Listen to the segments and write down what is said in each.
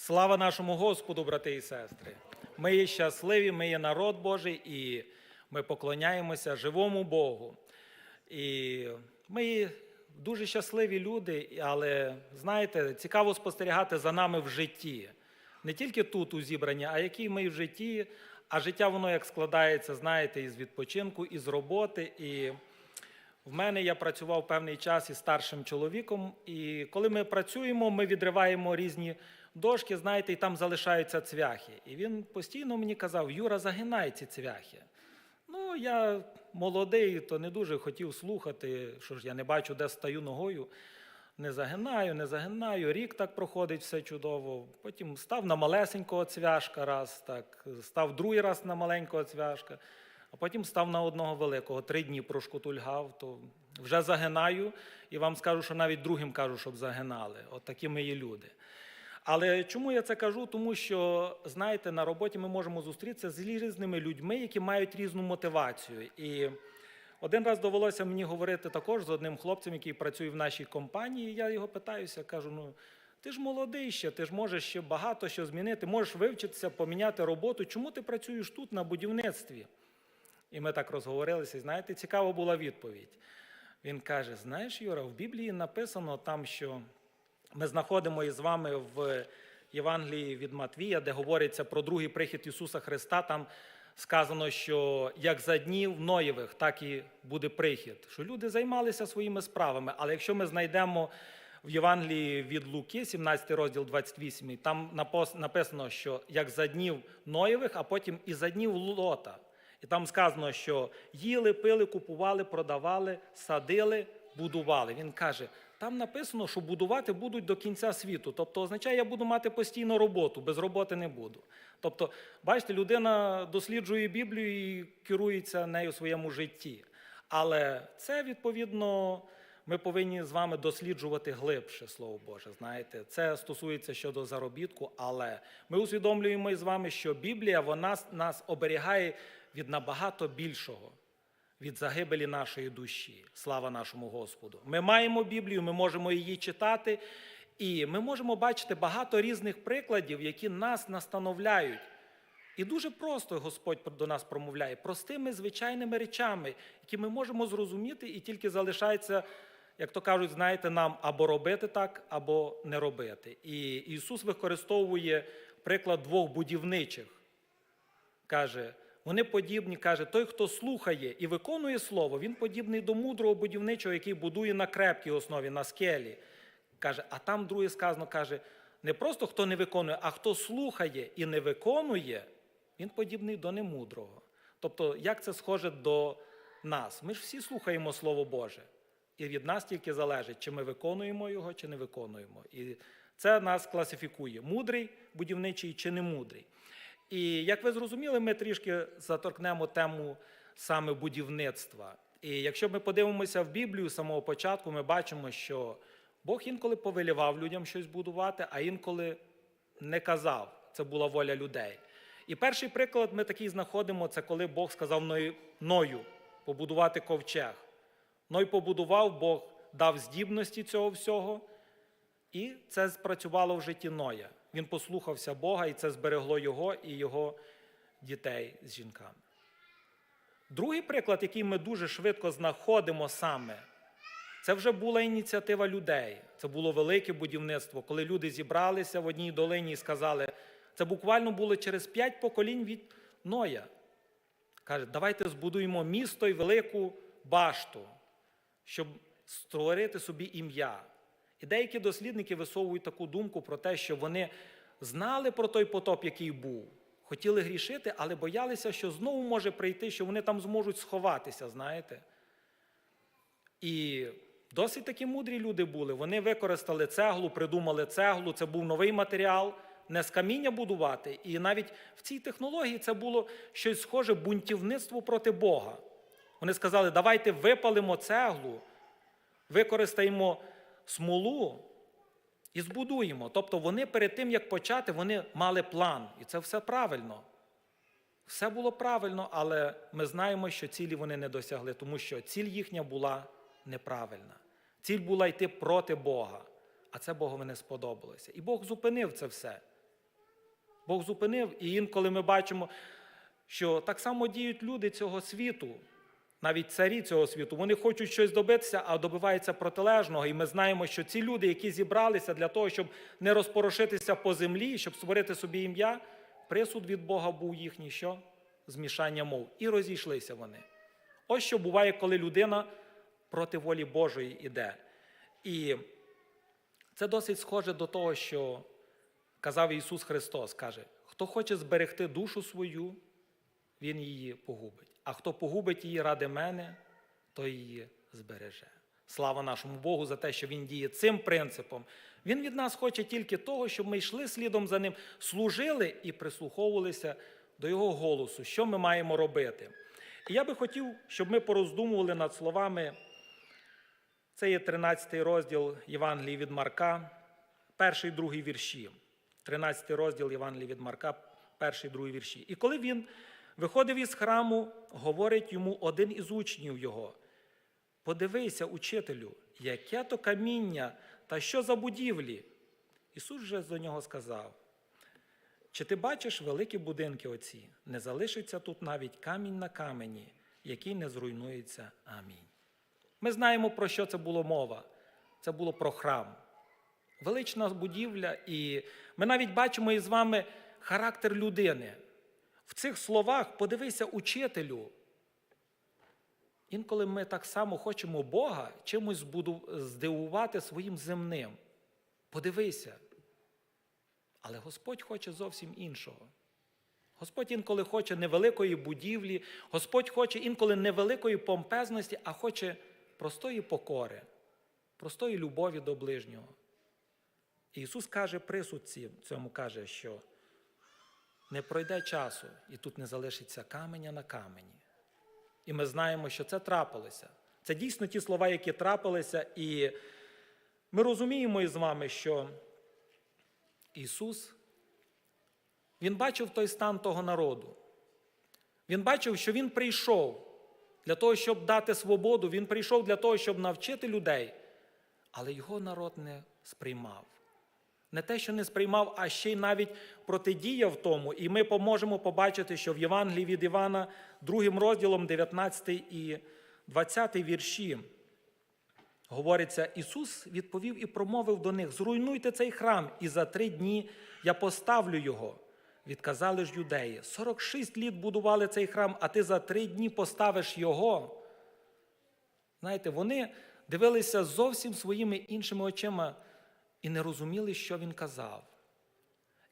Слава нашому Господу, брати і сестри! Ми є щасливі, ми є народ Божий, і ми поклоняємося живому Богу. І ми дуже щасливі люди, але знаєте, цікаво спостерігати за нами в житті. Не тільки тут у зібранні, а які ми в житті. А життя воно як складається, знаєте, із відпочинку, із роботи. І в мене я працював певний час із старшим чоловіком, і коли ми працюємо, ми відриваємо різні дошки, знаєте, і там залишаються цвяхи. І він постійно мені казав: Юра, загинай ці цвяхи. Ну, я молодий, то не дуже хотів слухати, що ж я не бачу, де стаю ногою. Не загинаю, не загинаю. Рік так проходить все чудово. Потім став на малесенького цвяшка раз, так, став другий раз на маленького цвяшка, а потім став на одного великого. Три дні прошкутульгав, то вже загинаю, і вам скажу, що навіть другим кажу, щоб загинали. От такі ми є люди. Але чому я це кажу? Тому що, знаєте, на роботі ми можемо зустрітися з різними людьми, які мають різну мотивацію. І один раз довелося мені говорити також з одним хлопцем, який працює в нашій компанії. Я його питаюся, кажу: ну ти ж молодий ще, ти ж можеш ще багато що змінити, можеш вивчитися, поміняти роботу. Чому ти працюєш тут на будівництві? І ми так розговорилися. І знаєте, цікава була відповідь. Він каже: Знаєш, Юра, в Біблії написано там, що ми знаходимо із вами в Євангелії від Матвія, де говориться про другий прихід Ісуса Христа. Там сказано, що як за днів Ноєвих, так і буде прихід. Що люди займалися своїми справами. Але якщо ми знайдемо в Євангелії від Луки, 17 розділ 28, там написано, що як за днів Ноєвих, а потім і за днів Лота. І там сказано, що їли, пили, купували, продавали, садили, будували. Він каже, там написано, що будувати будуть до кінця світу. Тобто означає, я буду мати постійну роботу, без роботи не буду. Тобто, бачите, людина досліджує Біблію і керується нею у своєму житті. Але це відповідно. Ми повинні з вами досліджувати глибше Слово Боже. Знаєте, це стосується щодо заробітку, але ми усвідомлюємо з вами, що Біблія вона нас оберігає від набагато більшого, від загибелі нашої душі. Слава нашому Господу. Ми маємо Біблію, ми можемо її читати, і ми можемо бачити багато різних прикладів, які нас настановляють. І дуже просто Господь до нас промовляє простими звичайними речами, які ми можемо зрозуміти, і тільки залишається, як то кажуть, знаєте, нам або робити так, або не робити. І Ісус використовує приклад двох будівничих. Каже, вони подібні, каже, той, хто слухає і виконує слово, він подібний до мудрого будівничого, який будує на крепкій основі, на скелі. Каже, а там друге сказано, каже, не просто хто не виконує, а хто слухає і не виконує, він подібний до немудрого. Тобто, як це схоже до нас? Ми ж всі слухаємо Слово Боже. І від нас тільки залежить, чи ми виконуємо його, чи не виконуємо. І це нас класифікує: мудрий будівничий чи не мудрий. І як ви зрозуміли, ми трішки заторкнемо тему саме будівництва. І якщо ми подивимося в Біблію з самого початку, ми бачимо, що Бог інколи повелівав людям щось будувати, а інколи не казав. Це була воля людей. І перший приклад ми такий знаходимо, це коли Бог сказав Ною, побудувати ковчег. Ной побудував, Бог дав здібності цього всього, і це спрацювало в житті Ноя. Він послухався Бога, і це зберегло його і його дітей з жінками. Другий приклад, який ми дуже швидко знаходимо саме, це вже була ініціатива людей. Це було велике будівництво, коли люди зібралися в одній долині і сказали, це буквально було через п'ять поколінь від Ноя. Каже, давайте збудуємо місто і велику башту, щоб створити собі ім'я. І деякі дослідники висовують таку думку про те, що вони знали про той потоп, який був, хотіли грішити, але боялися, що знову може прийти, що вони там зможуть сховатися, знаєте. І досить такі мудрі люди були. Вони використали цеглу, придумали цеглу, це був новий матеріал, не з каміння будувати. І навіть в цій технології це було щось схоже бунтівництво проти Бога. Вони сказали, давайте випалимо цеглу, використаємо смолу і збудуємо. Тобто вони перед тим, як почати, вони мали план. І це все правильно. Все було правильно, але ми знаємо, що цілі вони не досягли, тому що ціль їхня була неправильна. Ціль була йти проти Бога, а це Богові не сподобалося. І Бог зупинив це все. Бог зупинив, і інколи ми бачимо, що так само діють люди цього світу, навіть царі цього світу. Вони хочуть щось добитися, а добиваються протилежного. І ми знаємо, що ці люди, які зібралися для того, щоб не розпорошитися по землі, щоб створити собі ім'я, присуд від Бога був їхній що? Змішання мов. І розійшлися вони. Ось що буває, коли людина проти волі Божої йде. І це досить схоже до того, що казав Ісус Христос. Каже, хто хоче зберегти душу свою, Він її погубить. А хто погубить її ради мене, той її збереже. Слава нашому Богу за те, що Він діє цим принципом. Він від нас хоче тільки того, щоб ми йшли слідом за ним, служили і прислуховувалися до Його голосу, що ми маємо робити. І я би хотів, щоб ми пороздумували над словами. Це є 13 розділ Євангелії від Марка, перший другий вірші. 13 розділ Євангелії від Марка, перший другий вірші. І коли він виходив із храму, говорить йому один із учнів його: Подивися, учителю, яке то каміння та що за будівлі? Ісус же до нього сказав: Чи ти бачиш великі будинки оці? Не залишиться тут навіть камінь на камені, який не зруйнується. Амінь. Ми знаємо, про що це було мова. Це було про храм. Велична будівля, і ми навіть бачимо із вами характер людини. В цих словах подивися учителю. Інколи ми так само хочемо Бога чимось здивувати своїм земним. Подивися. Але Господь хоче зовсім іншого. Господь інколи хоче невеликої будівлі, Господь хоче інколи невеликої помпезності, а хоче простої покори, простої любові до ближнього. Ісус каже присуд ці- цьому каже, що не пройде часу, і тут не залишиться каменя на камені. І ми знаємо, що це трапилося. Це дійсно ті слова, які трапилися, і ми розуміємо із вами, що Ісус, Він бачив той стан того народу. Він бачив, що Він прийшов для того, щоб дати свободу, Він прийшов для того, щоб навчити людей, але його народ не сприймав. Не те, що не сприймав, а ще й навіть протидіяв тому. І ми поможемо побачити, що в Євангелії від Івана, другим розділом, 19 і 20 вірші, говориться: Ісус відповів і промовив до них: Зруйнуйте цей храм, і за три дні я поставлю його. Відказали ж юдеї: 46 літ будували цей храм, а ти за три дні поставиш його. Знаєте, вони дивилися зовсім своїми іншими очима і не розуміли, що він казав.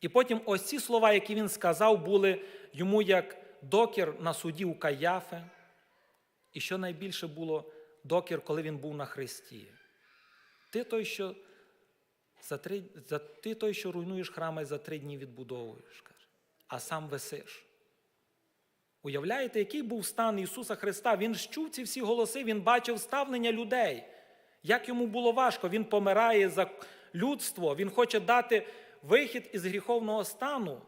І потім ось ці слова, які він сказав, були йому як докір на суді у Каяфи, і що найбільше було докір, коли він був на хресті. Ти той, що за три, за, ти той, що руйнуєш храми, за три дні відбудовуєш, каже, а сам висиш. Уявляєте, який був стан Ісуса Христа? Він чув ці всі голоси, Він бачив ставлення людей. Як йому було важко, він помирає за людство, він хоче дати вихід із гріховного стану,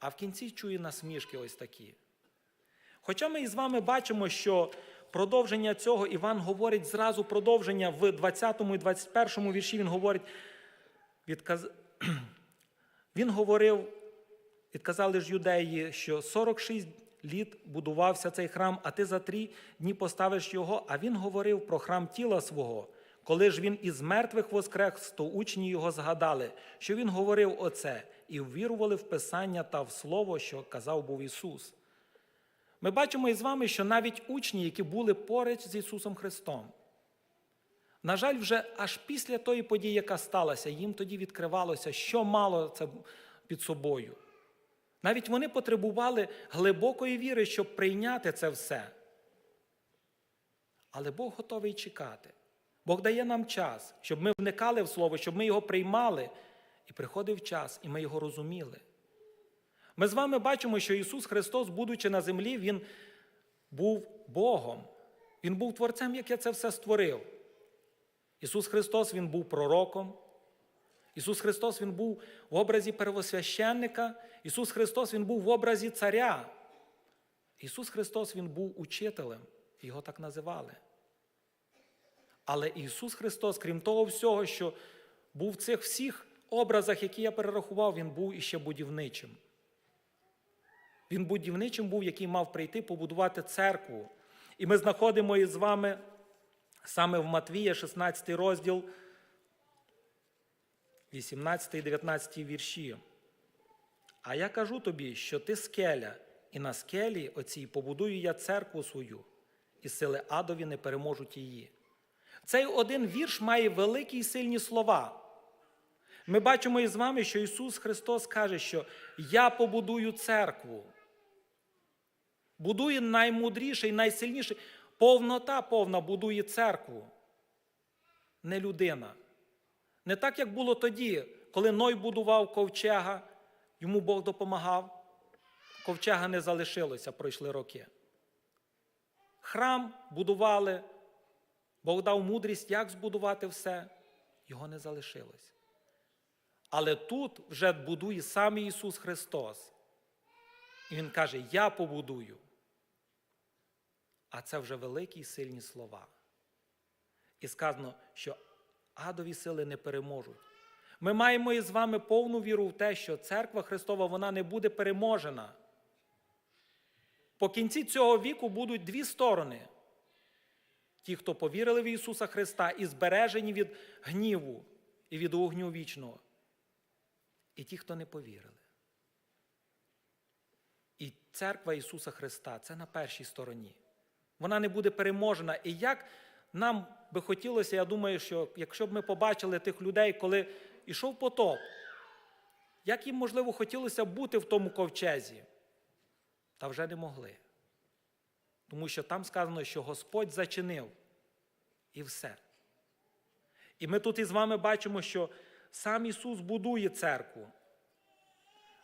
а в кінці чує насмішки ось такі. Хоча ми із вами бачимо, що продовження цього Іван говорить зразу продовження в 20 і 21 вірші, він говорить, відказ... він говорив, відказали ж юдеї, що 46 літ будувався цей храм, а ти за три дні поставиш його. А він говорив про храм тіла свого. Коли ж він із мертвих воскрес, то учні його згадали, що він говорив оце, і ввірували в Писання та в Слово, що казав був Ісус. Ми бачимо із вами, що навіть учні, які були поруч з Ісусом Христом, на жаль, вже аж після тої події, яка сталася, їм тоді відкривалося, що мало це під собою. Навіть вони потребували глибокої віри, щоб прийняти це все. Але Бог готовий чекати. Бог дає нам час, щоб ми вникали в Слово, щоб ми його приймали. І приходив час, і ми його розуміли. Ми з вами бачимо, що Ісус Христос, будучи на землі, Він був Богом. Він був Творцем, який це все створив. Ісус Христос Він був пророком. Ісус Христос Він був в образі первосвященника. Ісус Христос Він був в образі царя. Ісус Христос Він був учителем, його так називали. Але Ісус Христос, крім того всього, що був в цих всіх образах, які я перерахував, він був іще будівничим. Він будівничим був, який мав прийти побудувати церкву. І ми знаходимо із вами саме в Матвія, 16 розділ, 18 і 19 вірші. А я кажу тобі, що ти скеля, і на скелі оцій побудую я церкву свою, і сили адові не переможуть її. Цей один вірш має великі і сильні слова. Ми бачимо із вами, що Ісус Христос каже, що я побудую церкву. Будує наймудріший, найсильніший. Повнота повна будує церкву. Не людина. Не так, як було тоді, коли Ной будував ковчега, йому Бог допомагав. Ковчега не залишилося, пройшли роки. Храм будували, Бог дав мудрість, як збудувати все, його не залишилось. Але тут вже будує сам Ісус Христос. І Він каже: Я побудую. А це вже великі і сильні слова. І сказано, що адові сили не переможуть. Ми маємо із вами повну віру в те, що церква Христова вона не буде переможена. По кінці цього віку будуть дві сторони: ті, хто повірили в Ісуса Христа і збережені від гніву і від огню вічного, і ті, хто не повірили. І церква Ісуса Христа це на першій стороні. Вона не буде переможена. І як нам би хотілося, я думаю, що якщо б ми побачили тих людей, коли йшов потоп, як їм, можливо, хотілося бути в тому ковчезі, та вже не могли. Тому що там сказано, що Господь зачинив і все. І ми тут із вами бачимо, що сам Ісус будує церкву.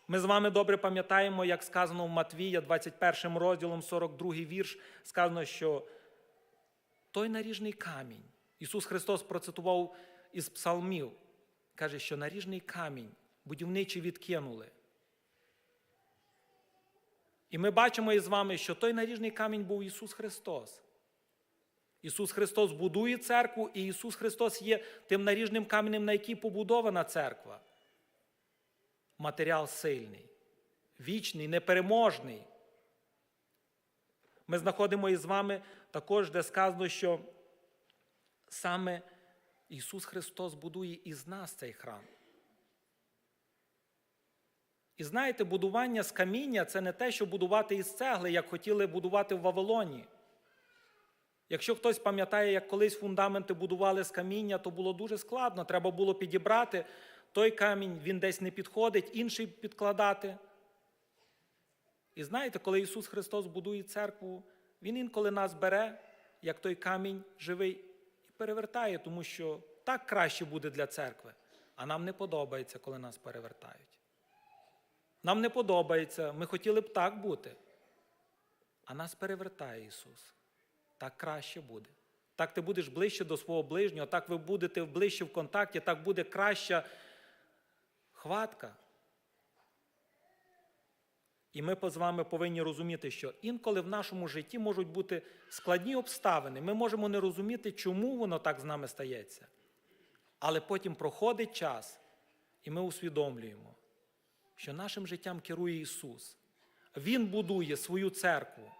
Ми з вами добре пам'ятаємо, як сказано в Матвія, 21 розділом, 42 вірш, сказано, що той наріжний камінь, Ісус Христос процитував із псалмів, каже, що наріжний камінь будівничі відкинули. І ми бачимо із вами, що той наріжний камінь був Ісус Христос. Ісус Христос будує церкву, і Ісус Христос є тим наріжним каменем, на який побудована церква. Матеріал сильний, вічний, непереможний. Ми знаходимо із вами також, де сказано, що саме Ісус Христос будує із нас цей храм. І знаєте, будування з каміння це не те, що будувати із цегли, як хотіли будувати в Вавилоні. Якщо хтось пам'ятає, як колись фундаменти будували з каміння, то було дуже складно. Треба було підібрати той камінь, він десь не підходить, інший підкладати. І знаєте, коли Ісус Христос будує церкву, Він інколи нас бере, як той камінь живий, і перевертає, тому що так краще буде для церкви. А нам не подобається, коли нас перевертають. Нам не подобається, ми хотіли б так бути. А нас перевертає Ісус. Так краще буде. Так ти будеш ближче до свого ближнього, так ви будете ближче в контакті, так буде краща хватка. І ми з вами повинні розуміти, що інколи в нашому житті можуть бути складні обставини. Ми можемо не розуміти, чому воно так з нами стається. Але потім проходить час, і ми усвідомлюємо, що нашим життям керує Ісус. Він будує свою церкву.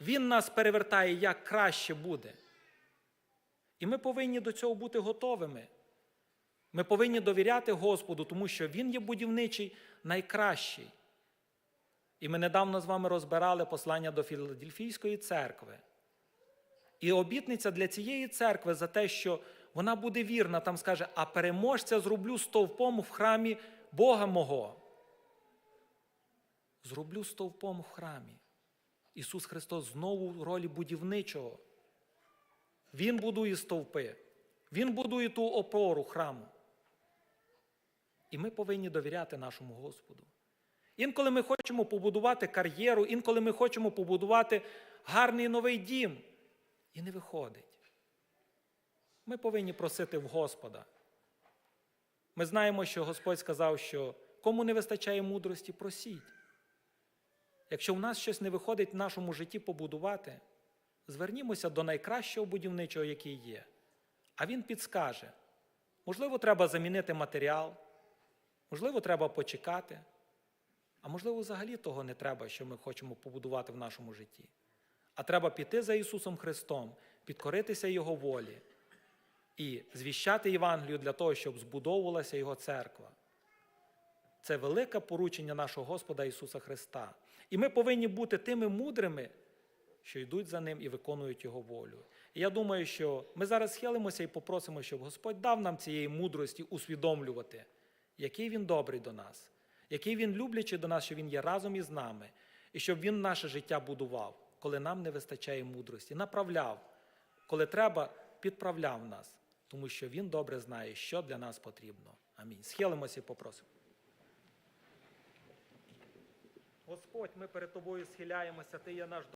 Він нас перевертає, як краще буде. І ми повинні до цього бути готовими. Ми повинні довіряти Господу, тому що Він є будівничий найкращий. І ми недавно з вами розбирали послання до Філадельфійської церкви. І обітниця для цієї церкви за те, що вона буде вірна, там скаже, а переможця зроблю стовпом в храмі Бога мого. Зроблю стовпом в храмі. Ісус Христос знову в ролі будівничого. Він будує стовпи, Він будує ту опору храму. І ми повинні довіряти нашому Господу. Інколи ми хочемо побудувати кар'єру, інколи ми хочемо побудувати гарний новий дім. І не виходить. Ми повинні просити в Господа. Ми знаємо, що Господь сказав, що кому не вистачає мудрості, просіть. Якщо в нас щось не виходить в нашому житті побудувати, звернімося до найкращого будівничого, який є. А він підскаже. Можливо, треба замінити матеріал, Можливо, треба почекати, а можливо, взагалі того не треба, що ми хочемо побудувати в нашому житті. А треба піти за Ісусом Христом, підкоритися Його волі і звіщати Євангелію для того, щоб збудовувалася Його церква. Це велике поручення нашого Господа Ісуса Христа. І ми повинні бути тими мудрими, що йдуть за ним і виконують Його волю. І я думаю, що ми зараз схилимося і попросимо, щоб Господь дав нам цієї мудрості усвідомлювати, який Він добрий до нас, який Він люблячий до нас, що Він є разом із нами, і щоб Він наше життя будував, коли нам не вистачає мудрості, направляв, коли треба, підправляв нас, тому що Він добре знає, що для нас потрібно. Амінь. Схилимося і попросимо. Господь, ми перед тобою схиляємося, ти є наш